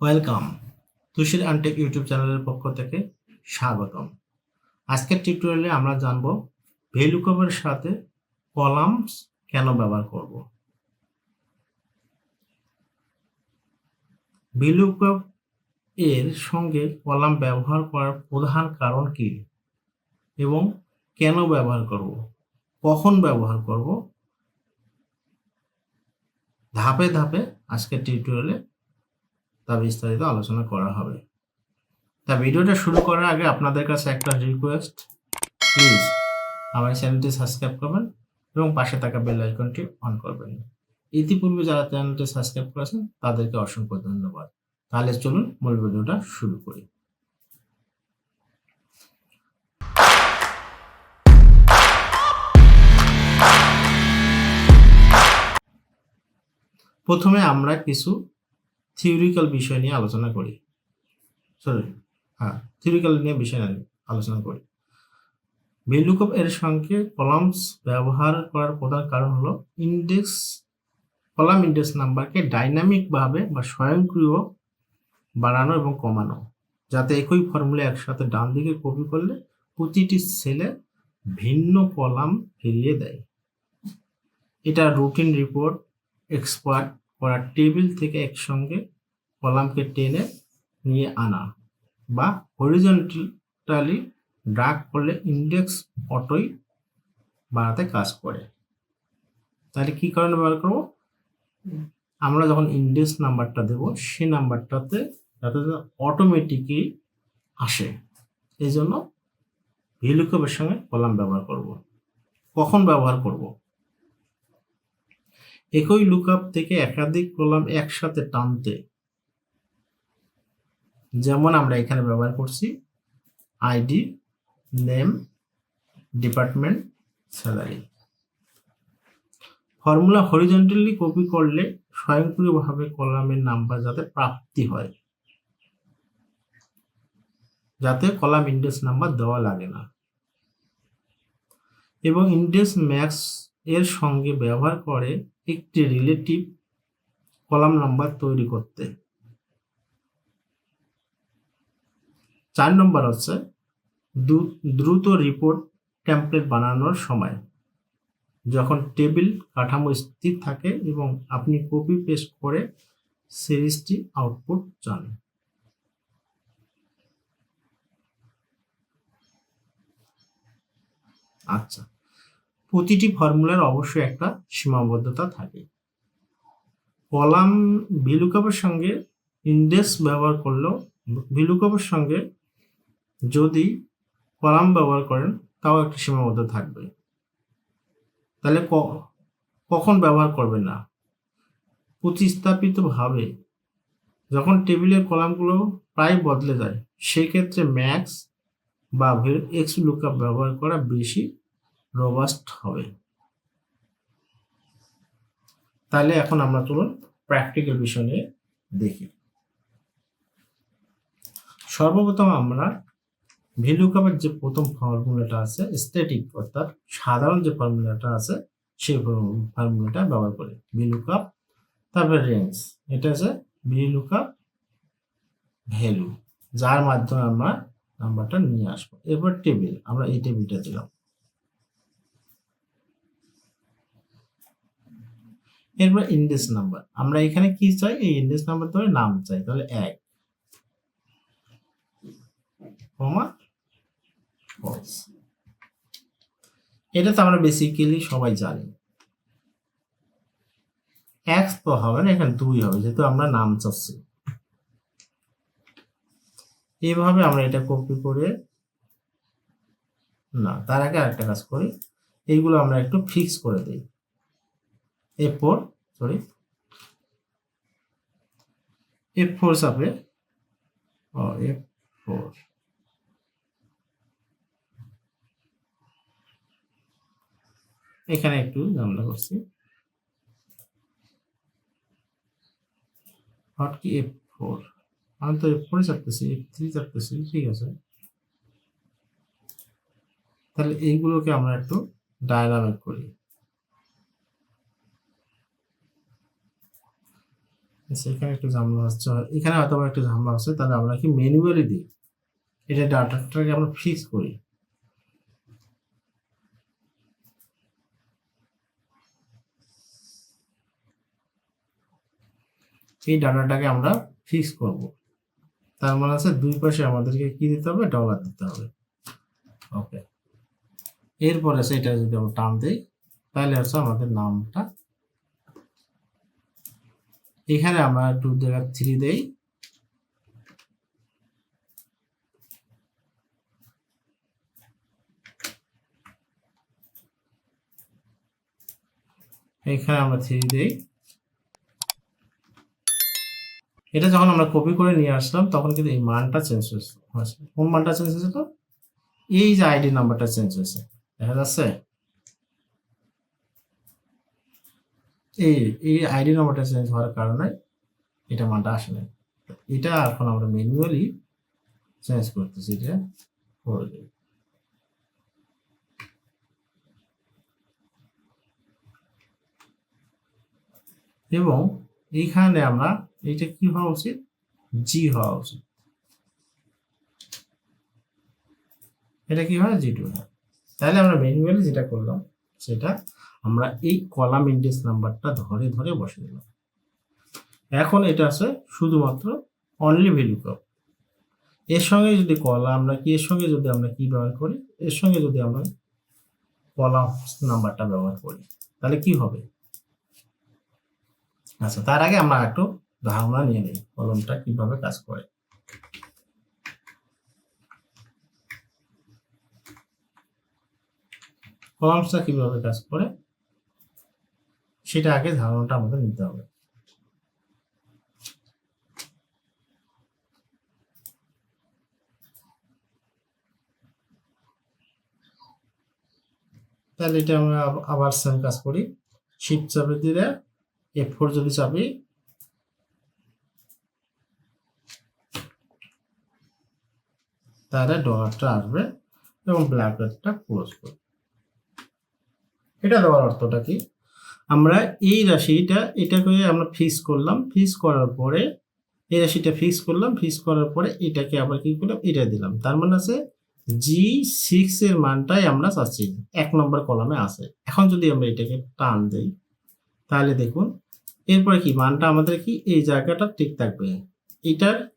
Welcome. তুষির আনটেক YouTube চ্যানেলের পক্ষ থেকে স্বাগতম। আজকের টিউটোরিয়ালে আমরা জানব ভ্যালুকপের সাথে কলামস কেন ব্যবহার করব? ভ্যালুকপ এর সঙ্গে কলাম ব্যবহার করার প্রধান কারণ কি? এবং কেন ব্যবহার করব? কখন ব্যবহার করব? ধাপে ধাপে আজকের টিউটোরিয়ালে তা বিস্তারিত আলোচনা করা হবে। তা ভিডিওটা শুরু করার আগে আপনাদের কাছে একটা রিকোয়েস্ট প্লিজ আমার চ্যানেলটি সাবস্ক্রাইব করবেন এবং পাশে থাকা বেল আইকনটি অন করবেন। ইতিপূর্বে যারা চ্যানেলটি সাবস্ক্রাইব করেছেন, তাদেরকে অসংখ্য ধন্যবাদ। তাহলে চলুন মূল ভিডিওটা শুরু করি। প্রথমে আমরা কিছু থিওরিক্যাল বিষয় নিয়ে আলোচনা করি। সরি হ্যাঁ থিওরিক্যাল নিয়ে বিষয় নিয়ে আলোচনা করি। ভ্যালুকপ এর সঙ্গে কলামস ব্যবহার করার প্রধান কারণ হলো ইন্ডেক্স কলাম ইন্ডেক্স নাম্বারকে ডাইনামিকভাবে বা স্বয়ংক্রিয় বাড়ানো এবং কমানো, যাতে একই ফর্মুলা একসাথে ডান দিকে কপি করলে প্রতিটি সেলে ভিন্ন কলাম ফিরিয়ে দেয়। এটা রুটিন রিপোর্ট এক্সপার্ট করা টেবিল থেকে একসঙ্গে কলামকে টেনে নিয়ে আনা বা হরিজন্টালি ড্রাগ করলে ইন্ডেক্স অটোই বাড়াতে কাজ করে। তাহলে কি কারণে ব্যবহার করব? আমরা যখন ইন্ডেক্স নাম্বারটা দেব, সেই নাম্বারটাতে যাতে অটোমেটিকই আসে। এই জন্য ভিলুকপের সঙ্গে কলাম ব্যবহার করব। কখন ব্যবহার করব? একই লুকআপ থেকে একাধিক কলাম একসাথে টানতে। যেমন আমরা এখানে ব্যবহার করছি ID, name, department, salary. Formula horizontally copy করলে স্বয়ংক্রিয়ভাবে কলামের নাম্বার যাতে প্রাপ্তি হয়। যাতে কলাম ইন্ডেক্স নাম্বার দেওয়া লাগে না। এবং ইন্ডেক্স ম্যাক্স এর সঙ্গে ব্যবহার করে একটি রিলেটিভ কলাম নাম্বার তৈরি করতে। চার নম্বর হচ্ছে দ্রুত রিপোর্ট টেমপ্লেট বানানোর সময়। যখন টেবিল কাঠামো স্থির থাকে এবং আপনি কপি পেস্ট করে সিরিজটি আউটপুট চান। আচ্ছা। প্রতিটি ফর্মুলার অবশ্যই একটা সীমাবদ্ধতা থাকে। কলাম ভিলুকাপের সঙ্গে ইন্ডেক্স ব্যবহার করলেও ভিলুকাপের সঙ্গে যদি কলাম ব্যবহার করেন, তাও একটা সীমাবদ্ধ থাকবে। তাহলে কখন ব্যবহার করবে না? প্রতিস্থাপিতভাবে যখন টেবিলের কলামগুলো প্রায় বদলে যায়, সেক্ষেত্রে ম্যাক্স বা এক্স লুকআপ ব্যবহার করা বেশি রোবাস্ট হবে। তাহলে এখন আমরা চলুন প্র্যাকটিক্যাল বিষয় নিয়ে দেখি। সর্বপ্রথম আমরা ভ্যালুকাপের যে প্রথম ফর্মুলাটা আছে স্ট্যাটিক অর্থাৎ সাধারণ যে ফর্মুলাটা আছে, সেই ফর্মুলাটা ব্যবহার করি। ভ্যালুকাপ তারপর রেঞ্জ, এটা আছে ভ্যালুকাপ ভ্যালু, যার মাধ্যমে আমরা নাম্বারটা নিয়ে আসব। এবার টেবিল, আমরা এই টেবিলটা দিলাম। এরপর ইন্ডেক্স নাম্বার আমরা এখানে কি চাই? এই ইন্ডেক্স নাম্বার ধরে নাম চাই, তাহলে এক এটা তো আমরা বেসিক্যালি সবাই জানি। এক তো হবে না, এখানে দুই হবে, যেহেতু আমরা নাম চাচ্ছি। এইভাবে আমরা এটা কপি করে, না, তার আগে আরেকটা কাজ করি। এইগুলো আমরা একটু ফিক্স করে দিই। F four sorry F four চাপে ও এফ ফোর এখানে একটু ঝামেলা করছি। হট কি এফ ফোর আমি তো এফ ফোরে চাপতেছি এফ থ্রি চাপতেছি ঠিক আছে। তাহলে এইগুলোকে আমরা একটু ডায়নামিক করি। এখানে একটু ঝামেলা হচ্ছে। এখানে হয়তো একটু ঝামেলা হচ্ছে, তাহলে আমরা কি ম্যানুয়ালি দিই? এটা ডাটাটাকে আমরা ফিক্স করি? এই ডাটাটাকে আমরা ফিক্স করব। তার মানে আছে দুই পাশে আমাদেরকে কি দিতে হবে? ডলার দিতে হবে। ওকে এরপরে সেটা যদি আমরা টান দিই, তাহলে হচ্ছে আমাদের নামটা এখানে আমরা টু জায়গা থ্রি দেই। এখানে আমরা থ্রি দেই। এটা যখন আমরা কপি করে নিয়ে আসলাম, তখন কিন্তু এই মানটা চেঞ্জ হয়েছে। কোন মানটা চেঞ্জ হয়েছে তো? এই যে আইডি নাম্বারটা চেঞ্জ হয়েছে। দেখা যাচ্ছে? এই এই আইডি নাম্বারটা চেঞ্জ হওয়ার কারণে এটা মানটা আসে না এটা এখন আমরা ম্যানুয়ালি চেঞ্জ করতেছি এটা করে দিই এবং এইখানে আমরা এইটা কি হওয়া উচিত? জি হওয়া উচিত। এটা কি হয়? জি টু হয়। তাহলে আমরা ম্যানুয়ালি যেটা করলাম, সেটা আমরা এই কলাম ইন্ডেক্স নাম্বারটা ধরে ধরে বসে দিলাম। এখন এটা আছে শুধুমাত্র অনলি ভ্যালু কাপ এর সঙ্গে যদি কলাম আমরা কি, এর সঙ্গে যদি আমরা কি ব্যবহার করি, এর সঙ্গে যদি আমরা কলাম নাম্বারটা ব্যবহার করি, তাহলে কি হবে? আচ্ছা তার আগে আমরা একটু ধারণা নিয়ে নিই, কলমটা কীভাবে কাজ করে। কলামসটা কীভাবে কাজ করে? সেটা আগে ধারণাটা আমাদের নিতে হবে। তাহলে এটা আমরা আবার সেম কাজ করি। শিফট চাপে দিলে এফ ফোর যদি চাপি তাহলে ডলারটা আসবে এবং ব্ল্যাকেটটা ক্লোজ করবে। এটা দেওয়ার অর্থটা কি? আমরা এই রাশিটা এটাকে আমরা ফিক্স করলাম। ফিক্স করার পরে এই রাশিটা ফিক্স করলাম ফিক্স করার পরে এটাকে আবার কি করলাম? এটা দিলাম। তার মানে আছে জি সিক্স এর মানটাই আমরা চাচ্ছি। এক নম্বর কলামে আছে। এখন যদি আমরা এটাকে টান দেই, তাহলে দেখুন, এরপরে কি? মানটা আমাদের কি? এই জায়গাটা ঠিক থাকবে। এটা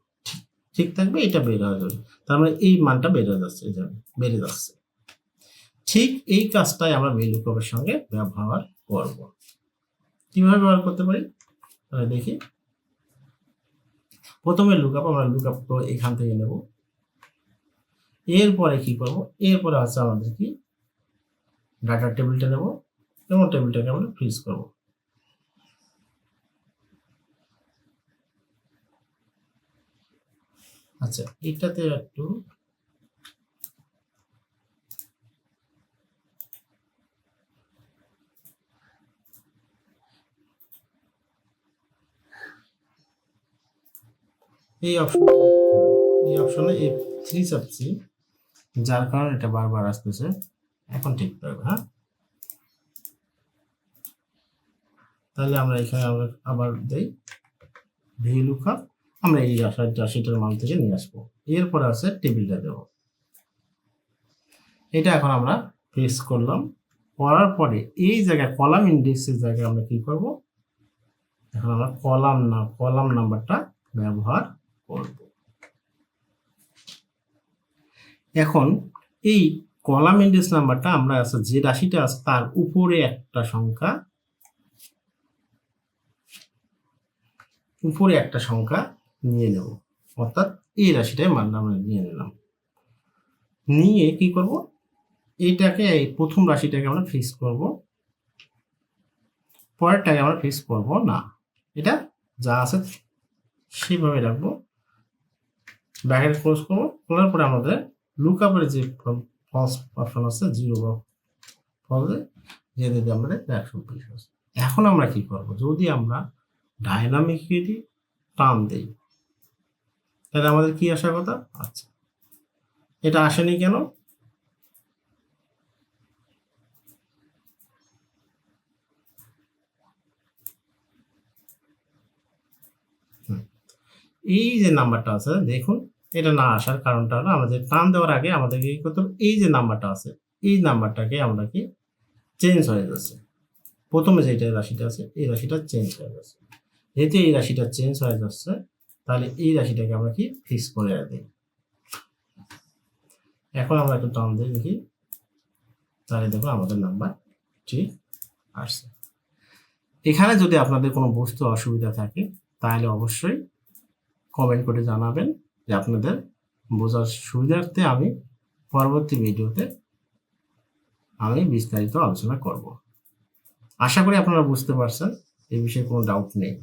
ঠিক- থাকবে, এটা বের হয়ে যাবে। তার মানে এই মানটা বেড়ে যাচ্ছে, এই বেড়ে যাচ্ছে। ঠিক এই কাজটাই আমরা ভ্যালু সঙ্গে ব্যবহার করব কীভাবে ব্যবহার করতে পারি? তাহলে দেখি। প্রথমে লুকআপ আমরা লুকআপ এখান থেকে নেব। এরপরে কি করব? এরপরে আছে আমাদের কি? ডাটা টেবিলটা নেব এবং টেবিলটাকে আমরা ফ্রিজ করব। আচ্ছা এটাতে একটু এই অপশন এই অপশনে এই থ্রি চাপছি যার কারণে এটা বারবার আসতেছে। এখন ঠিক থাকবে হ্যাঁ? তাহলে আমরা এখানে আবার আবার দেই। ভি লুকআপ আমরা এই আসার রাশিটার মান থেকে নিয়ে আসব। এরপরে আছে টেবিলটা দেব। এটা এখন আমরা প্রেস করলাম। করার পরে এই জায়গায় কলাম ইন্ডেক্সের জায়গায় আমরা কি করব? এখন আমরা কলাম না, কলাম নাম্বারটা ব্যবহার করব। এখন এই কলাম ইন্ডেক্স নাম্বারটা আমরা আছে যে রাশিটা আছে তার উপরে একটা সংখ্যা, উপরে একটা সংখ্যা নিয়ে নেব। অর্থাৎ এই রাশিটাই মান আমরা নিয়ে নিলাম। নিয়ে কি করব? এইটাকে, এই প্রথম রাশিটাকে আমরা ফিক্স করব। পরেরটাকে আমরা ফিক্স করব না। এটা যা আছে সেইভাবে রাখব। ব্র্যাকেট ক্লোজ করব, খোলার পরে আমাদের লুক আপের যে ফলস অপশন আছে জিরো বা ফলসে যে দিতে আমাদের একশো বিশ আছে। এখন আমরা কি করব? যদি আমরা ডাইনামিকলি টান দেই, তাহলে আমাদের কি আসার কথা? আচ্ছা এটা আসেনি কেন? এই যে নাম্বারটা আছে, দেখুন এটা না আসার কারণটা হলো আমাদের টান দেওয়ার আগে আমাদেরকে কি করতে হবে? এই যে নাম্বারটা আছে, এই নাম্বারটাকে আমরা কি চেঞ্জ হয়ে যাচ্ছে প্রথমে যেটা রাশিটা আছে, এই রাশিটা চেঞ্জ হয়ে যাচ্ছে যেহেতু এই রাশিটা চেঞ্জ হয়ে যাচ্ছে তাহলে এই রাশিটাকে আমরা কি ফিক্স করে দিই। এখন আমরা একটু টান দিই দেখি। তাহলে দেখো আমাদের নাম্বার ঠিক আসছে। এখানে যদি আপনাদের কোনো বুঝতে অসুবিধা থাকে, তাহলে অবশ্যই কমেন্ট করে জানাবেন। যে আপনাদের বোঝার সুবিধার্থে আমি পরবর্তী ভিডিওতে আমি বিস্তারিত আলোচনা করব। আশা করি আপনারা বুঝতে পারছেন এই বিষয়ে কোনো ডাউট নেই।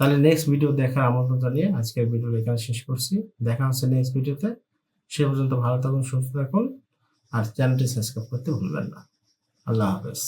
তাহলে নেক্সট ভিডিও দেখার আমন্ত্রণ জানিয়ে আজকের ভিডিও এখানে শেষ করছি। দেখা হচ্ছে নেক্সট ভিডিওতে সে পর্যন্ত ভালো থাকুন, সুস্থ থাকুন। আর চ্যানেলটি সাবস্ক্রাইব করতে ভুলবেন না। আল্লাহ হাফেজ।